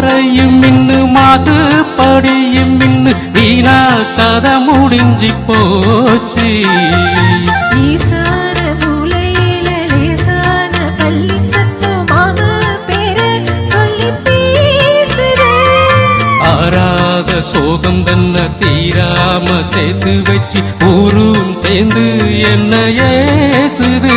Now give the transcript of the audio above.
குறையும் மின்னு மாசு படியும் மின்னு வீணா கதை முடிஞ்சி போச்சு. சோகம் தன்ன தீராம சேர்த்து வச்சு ஊரும் சேர்ந்து என்ன ஏசுது.